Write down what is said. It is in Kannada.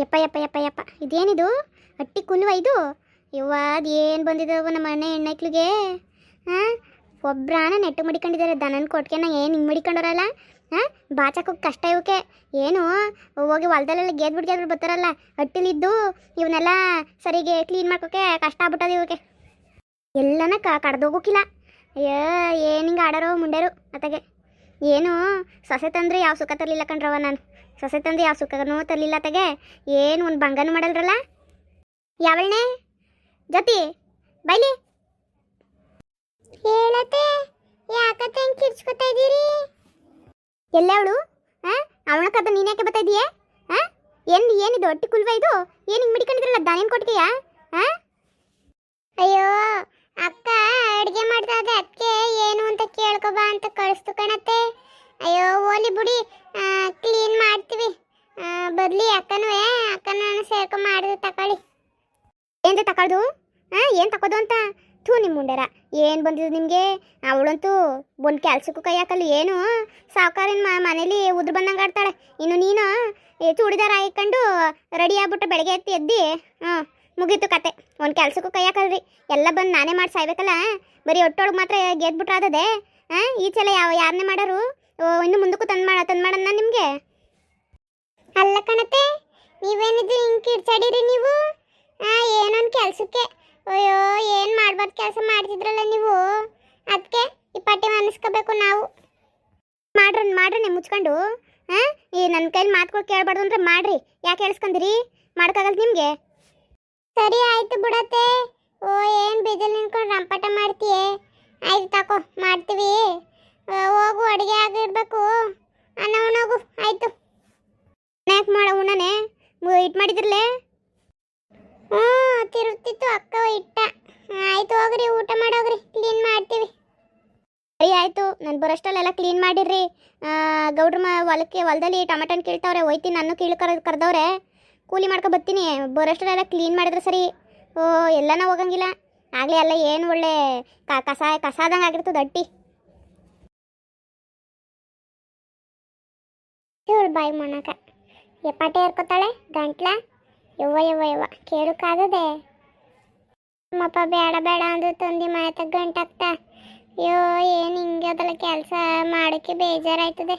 ಯಪ್ಪ ಯಪ್ಪ ಯಪ್ಪ ಯಪ್ಪ. ಇದೇನಿದು? ಹಟ್ಟಿ ಕುಲ್ವ ಇದು? ಯವ್ವ, ಅದೇನು ಬಂದಿದ್ದಾವ ನಮ್ಮ ಅಣ್ಣ ಹೆಣ್ಣಕ್ಳಿಗೆ ಹಾಂ? ಒಬ್ರಾನ ನೆಟ್ಟು ಮಡಿಕೊಂಡಿದ್ದಾರೆ ದನನ ಕೊಟ್ಕೆನ ಏನು ಹಿಂಗೆ ಮಡಿಕೊಂಡವ್ರಲ್ಲ? ಹಾಂ? ಬಾಚಕ್ಕೆ ಕಷ್ಟ ಇವಕ್ಕೆ. ಏನು? ಹೋಗಿ ಹೊಲ್ದಲ್ಲೆಲ್ಲ ಗೆದ್ ಗೆದ್ಬಿಟ್ಟು ಬರ್ತಾರಲ್ಲ? ಹಟ್ಟಿಲಿದ್ದು ಇವನ್ನೆಲ್ಲ ಸರಿಗೆ ಕ್ಲೀನ್ ಮಾಡ್ಕೋಕೆ ಕಷ್ಟ ಆಗ್ಬಿಟ್ಟದ ಇವಕ್ಕೆ. ಎಲ್ಲನ ಕಡ್ದೋಗೋಕಿಲ್ಲ. ಅಯ್ಯೋ, ಏನು ಹಿಂಗೆ ಆಡೋರು ಮುಂಡೆರು ಅತ್ತಗೆ. ಏನು? ಸೊಸೆ ತಂದ್ರೆ ಯಾವ ಸುಖ ತರಲಿಲ್ಲ ಕಣ್ರವ ನಾನು. ಸೊಸೆ ತಂದ್ರೆ ಯಾವ ಸುಖನೂ ತರಲಿಲ್ಲ ತಗೆ. ಏನು ಒಂದು ಭಂಗನೂ ಮಾಡಲ್ರಲ್ಲ? ಯಾವಳ್ನೆ ಜತಿ ಬೈಲಿ. ಹೇಳತ್ತೆ ಯಾಕತ್ತೆ ಹೆಂಗೆ ಕಿರ್ಚ್ಕೊತಾ ಇದ್ದೀರಿ? ಎಲ್ಲ ಅವಳು? ಹಾಂ ಅವಳ ಕದ ನೀನ್ಯಾಕೆ ಬರ್ತಾ ಇದೀಯಾ ಹಾಂ ಏನು ಏನಿದು? ಒಟ್ಟಿ ಕುಲ್ವ ಇದು? ಏನು ಹಿಂಗೆ ಮಿಡ್ಕೊಂಡಿದ್ರಲ್ಲ? ದಾನೇನು ಕೊಟ್ಟಿಗೆಯಾ? ಹಾಂ ಅಯ್ಯೋ ಅಕ್ಕ ಅಡುಗೆ ಮಾಡ್ತಾ ಅದಕ್ಕೆ ಏನು ಅಂತ ಕೇಳ್ಕೊಬಾ ಅಂತ ಕಳಿಸ್ತು ಓಲಿ ಬಿಡಿ ಕ್ಲೀನ್ ಮಾಡ್ತೀವಿ. ಬದಲಿ ಅಕ್ಕನೂ ಅಕ್ಕನ ಸೇರ್ಕೊ ಮಾಡಿದ್ರೆ ತಕೊಳ್ಳಿ. ಏನು ತಗೊಳ್ದು ಹಾಂ ಏನು ತಗೋದು ಅಂತ? ಥೂ ನಿಮ್ಮ ಮುಂಡ್ಯಾರ ಏನು ಬಂದಿದ್ದು ನಿಮಗೆ? ಅವಳಂತೂ ಒಂದು ಕೆಲ್ಸಕ್ಕೂ ಕೈ ಹಾಕಲ್ಲ, ಏನು? ಸಾವುಕಾರಿನ ಮನೇಲಿ ಉದ್ರ ಬಂದಂಗೆ ಆಡ್ತಾಳೆ. ಇನ್ನು ನೀನು ಚೂಡಿದಾರ ಹಾಕೊಂಡು ರೆಡಿ ಆಗ್ಬಿಟ್ಟು ಬೆಳಗ್ಗೆ ಎತ್ತಿ ಎದ್ದಿ ಹ್ಞೂ ಮುಗೀತು ಕತೆ. ಒಂದು ಕೆಲಸಕ್ಕೂ ಕೈ ಹಾಕಲ್ರಿ. ಎಲ್ಲ ಬಂದು ನಾನೇ ಮಾಡಿ ಸಾಯ್ಬೇಕಲ್ಲ ಬರೀ ಒಟ್ಟೊಳಗೆ ಮಾತ್ರ ಗೆದ್ಬಿಟ್ರಾದದೆ ಹಾಂ ಈ ಯಾವ ಯಾರನ್ನೇ ಮಾಡೋರು? ಇನ್ನು ಮುಂದಕ್ಕೂ ತಂದು ಮಾಡ, ತಂದು ಮಾಡೋಣ ನಿಮಗೆ. ಅಲ್ಲ ಕಣತೆ ನೀವೇನಿದ್ರು ಹಿಂಗೆ ಕಿರ್ಚಾಡಿರಿ ನೀವು? ಏನೊಂದು ಕೆಲಸಕ್ಕೆ. ಅಯ್ಯೋ, ಏನು ಮಾಡ್ಬಾರ್ದು ಕೆಲಸ ಮಾಡ್ತಿದ್ರಲ್ಲ ನೀವು? ಅದಕ್ಕೆ ಈ ಪಟ್ಟಿ ಅನ್ನಿಸ್ಕೋಬೇಕು ನಾವು. ಮಾಡ್ರಿ ಮಾಡ್ರಿ ಮುಚ್ಕೊಂಡು. ಹಾಂ ಈ ನನ್ನ ಕೈಲಿ ಮಾತುಗಳು ಕೇಳಬಾರ್ದು ಅಂದ್ರೆ ಮಾಡ್ರಿ. ಯಾಕೆ ಹೇಳ್ಸ್ಕೊಂದಿರಿ ಮಾಡೋಕ್ಕಾಗಲ್ಲ ನಿಮಗೆ. ಸರಿ ಆಯಿತು ಬಿಡತ್ತೆ. ಓ, ಏನು ಬೀಜಲ್ಲಿ ನಿಂತ್ಕೊಂಡು ರಂಪಾಟ ಮಾಡ್ತೀಯೇ? ಆಯ್ತು ತಕೋ, ಮಾಡ್ತೀವಿ ಆ, ಹೋಗು ಅಡುಗೆ ಆಗಿರ್ಬೇಕು ಅನ್ನ ಉಣ್ಣೋಗು ಆಯ್ತು ಯಾಕೆ ಮಾಡ ಉಣ್ಣನೆ ಇಟ್ಟು ಮಾಡಿದ್ರಲ್ಲೇ ಹ್ಞೂ ತಿರುಗ್ತಿತ್ತು ಅಕ್ಕ ಇಟ್ಟ ಆಯ್ತು ಹೋಗ್ರಿ ಊಟ ಮಾಡೋಗ್ರಿ ಕ್ಲೀನ್ ಮಾಡ್ತೀವಿ ಸರಿ ಆಯ್ತು. ನಾನು ಬರೋಷ್ಟಲ್ಲೆಲ್ಲ ಕ್ಲೀನ್ ಮಾಡಿರ್ರಿ. ಗೌಡ್ರ ಮ, ಹೊಲಕ್ಕೆ, ಹೊಲದಲ್ಲಿ ಟೊಮೆಟೊನ್ ಕೀಳ್ತಾವ್ರೆ ಒಯ್ತೀನಿ ನಾನು ಕೀಳು ಕರ್, ಕರೆದವ್ರೆ. ಕೂಲಿ ಮಾಡ್ಕೊ ಬರ್ತೀನಿ. ಬರೋಷ್ಟಲ್ಲೆಲ್ಲ ಕ್ಲೀನ್ ಮಾಡಿದ್ರೆ ಸರಿ. ಓ, ಎಲ್ಲನೂ ಹೋಗಂಗಿಲ್ಲ. ಆಗಲೇ ಅಲ್ಲ ಏನು ಒಳ್ಳೆ ಕಸ ಕಸಾದಂಗೆ ಆಗಿರ್ತದೆ ಅಟ್ಟಿ. ಇವಳು ಬಾಯಿ ಮೊಣಕ. ಎಪ್ಪಾಟೆ ಏರ್ಕೊತಾಳೆ, ಗಂಟ್ಲ. ಯವ್ವ ಯವ್ವ ಯವ್ವ ಕೇಳಕ್ಕಾಗದೆ ನಮ್ಮಪ್ಪ ಬೇಡ ಬೇಡ ಅಂದ್ರೆ ತಂದಿ ಮಾಯ ಗಂಟಾಗ್ತಾ ಅಯ್ಯೋ ಏನು ಹಿಂಗೆ ಅದಲ್ಲ ಕೆಲಸ ಮಾಡೋಕ್ಕೆ ಬೇಜಾರಾಯ್ತದೆ.